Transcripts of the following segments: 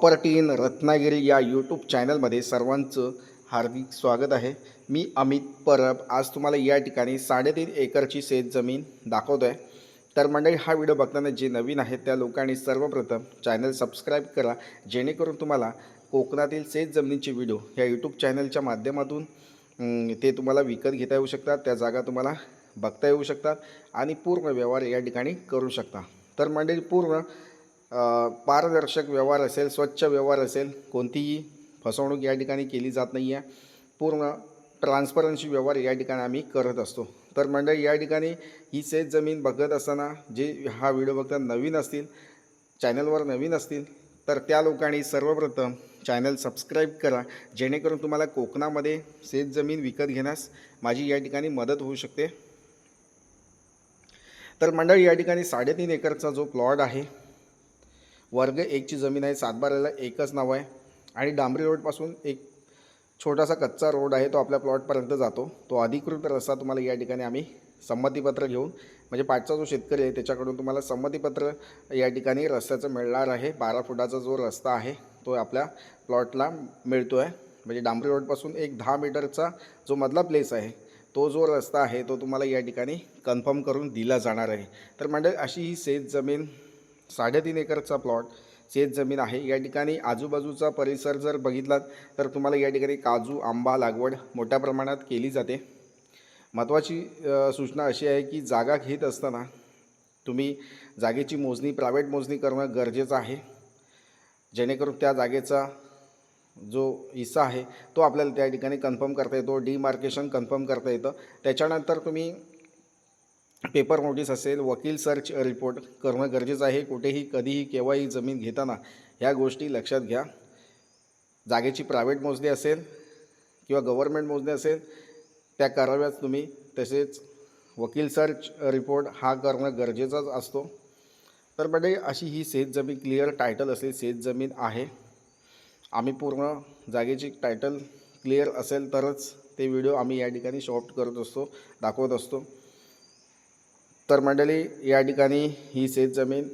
Property in Ratnagiri या YouTube चॅनलमध्ये सर्वांचं हार्दिक स्वागत आहे. मी अमित परब. आज तुम्हाला या ठिकाणी साडेतीन एकरची शेत जमीन दाखवतो आहे तर मंडळी हा व्हिडिओ बघताना जे नवीन आहेत त्या लोकांनी सर्वप्रथम चॅनल सबस्क्राईब करा. जेणेकरून तुम्हाला कोकणातील शेत जमिनीचे व्हिडिओ या यूट्यूब चॅनलच्या माध्यमातून ते तुम्हाला विकत घेता येऊ शकतात. त्या जागा तुम्हाला बघता येऊ शकतात आणि पूर्ण व्यवहार या ठिकाणी करू शकता. तर मंडळी पूर्ण पारदर्शक व्यवहार असेल स्वच्छ व्यवहार असेल कोणतीही फसवणूक या ठिकाणी केली जात नाही आहे पूर्ण ट्रान्सपरन्सी व्यवहार या ठिकाणी आम्ही करत असतो. तर मंडळी या ठिकाणी ही शेत जमीन बघत असताना जे हा व्हिडिओ बघता नवीन असतील चॅनलवर नवीन असतील तर त्या लोकांनी सर्वप्रथम चॅनल सबस्क्राईब करा. जेणेकरून तुम्हाला कोकणामध्ये शेत जमीन विकत घेण्यास माझी या ठिकाणी मदत होऊ शकते. तर मंडळी या ठिकाणी साडेतीन एकरचा जो प्लॉट आहे वर्ग एकची जमीन आहे सातबाराला एकच नाव आहे. आणि डांबरी रोडपासून एक छोटासा कच्चा रोड आहे तो आपल्या प्लॉटपर्यंत जातो. तो अधिकृत रस्ता तुम्हाला या ठिकाणी आम्ही संमतीपत्र घेऊन म्हणजे पाठचा जो शेतकरी आहे त्याच्याकडून तुम्हाला संमतीपत्र या ठिकाणी रस्त्याचं मिळणार आहे. बारा फुटाचा जो रस्ता आहे तो आपल्या प्लॉटला मिळतो आहे म्हणजे डांबरी रोडपासून एक दहा मीटरचा जो मधला प्लेस आहे तो जो रस्ता आहे तो तुम्हाला या ठिकाणी कन्फर्म करून दिला जाणार आहे. तर म्हणजे अशी ही शेत जमीन साडेतीन एकरचा प्लॉट शेत जमीन आहे. या ठिकाणी आजूबाजूचा परिसर जर बघितलात तर तुम्हाला या ठिकाणी काजू आंबा लागवड मोठ्या प्रमाणात केली जाते. महत्त्वाची सूचना अशी आहे की जागा घेत असताना तुम्ही जागेची मोजणी प्रायव्हेट मोजणी करणं गरजेचं आहे. जेणेकरून त्या जागेचा जो हिस्सा आहे तो आपल्याला त्या ठिकाणी कन्फर्म करता येतो. डिमार्केशन कन्फर्म करता येतं. त्याच्यानंतर तुम्ही पेपर नोटीस असेल वकील सर्च रिपोर्ट करणं गरजेचं आहे. कुठेही कधीही केव्हाही जमीन घेताना ह्या गोष्टी लक्षात घ्या. जागेची प्रायव्हेट मोजणी असेल किंवा गव्हर्मेंट मोजणी असेल त्या कराव्याच तुम्ही. तसेच वकील सर्च रिपोर्ट हा करणं गरजेचाच असतो. तर म्हणजे अशी ही शेतजमीन क्लिअर टायटल असेल शेतजमीन आहे. आम्ही पूर्ण जागेची टायटल क्लिअर असेल तरच ते व्हिडिओ आम्ही या ठिकाणी शॉर्ट करत असतो दाखवत असतो. तर मंडळी या ठिकाणी ही शेत जमीन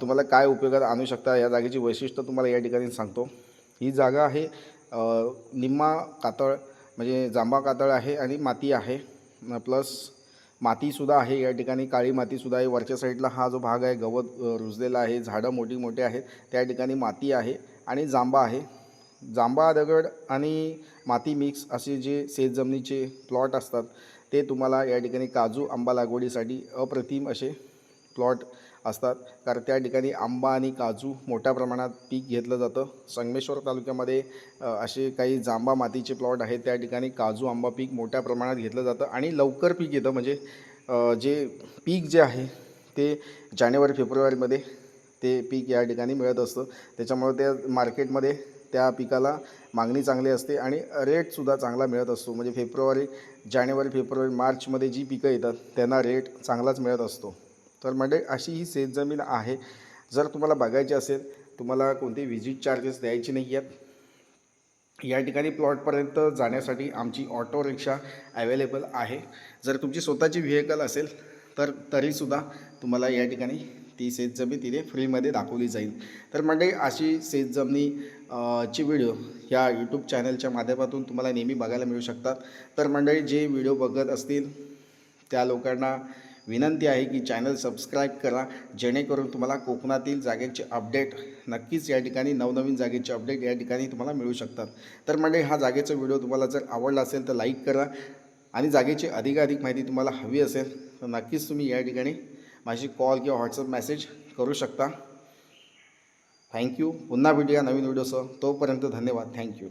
तुम्हाला काय उपयोगात आणू शकता या जागेची वैशिष्ट्य तुम्हाला या ठिकाणी सांगतो. ही जागा आहे निम्मा कातळ म्हणजे जांभा कातळ आहे आणि माती आहे. प्लस मातीसुद्धा आहे या ठिकाणी काळी मातीसुद्धा आहे. वरच्या साईडला हा जो भाग आहे गवत रुजलेला आहे. झाडं मोठी मोठी आहेत. त्या ठिकाणी माती आहे आणि जांबा आहे. जांभा दगड आणि माती मिक्स असे जे शेतजमिनीचे प्लॉट असतात ते तुम्हाला या ठिकाणी काजू आंबा लागवडीसाठी अप्रतिम असे प्लॉट असतात. कारण त्या ठिकाणी आंबा आणि काजू मोठ्या प्रमाणात पीक घेतलं जातं. संगमेश्वर तालुक्यामध्ये असे काही जांबा मातीचे प्लॉट आहेत. त्या ठिकाणी काजू आंबा पीक मोठ्या प्रमाणात घेतलं जातं आणि लवकर पीक येतं. म्हणजे जे पीक जे आहे ते जानेवारी फेब्रुवारीमध्ये ते पीक या ठिकाणी मिळत असतं. त्याच्यामुळे त्या मार्केटमध्ये त्या पिकाला मागणी चांगली असते आणि रेटसुद्धा चांगला मिळत असतो. म्हणजे फेब्रुवारी जानेवारी फेब्रुवारी मार्चमध्ये जी पिकं येतात त्यांना रेट चांगलाच मिळत असतो. तर म्हणजे अशी ही शेतजमीन आहे. जर तुम्हाला बघायची असेल तुम्हाला कोणते व्हिजिट चार्जेस द्यायचे नाही आहेत या ठिकाणी प्लॉटपर्यंत जाण्यासाठी आमची ऑटो रिक्षा अवेलेबल आहे. जर तुमची स्वतःची व्हेकल असेल तर तरीसुद्धा तुम्हाला या ठिकाणी ती शेतजमीन तिथे फ्रीमध्ये दाखवली जाईल. तर मंडळी अशी शेतजमिनी ची व्हिडिओ या यूट्यूब चॅनलच्या माध्यमातून तुम्हाला नेहमी बघायला मिळू शकतात. तर मंडळी जे व्हिडिओ बघत असतील त्या लोकांना विनंती आहे की चॅनल सबस्क्राईब करा. जेणेकरून तुम्हाला कोकणातील जागेचे अपडेट नक्कीच या ठिकाणी नवनवीन जागेचे अपडेट या ठिकाणी तुम्हाला मिळू शकतात. तर म्हणजे हा जागेचा व्हिडिओ तुम्हाला जर आवडला असेल तर लाईक करा. आणि जागेची अधिकाधिक माहिती तुम्हाला हवी असेल तर नक्कीच तुम्ही या ठिकाणी माझी कॉल किंवा व्हॉट्सअप मेसेज करू शकता. थँक्यू पुन्हा भेटूया नवीन व्हिडिओसह तोपर्यंत धन्यवाद. थँक्यू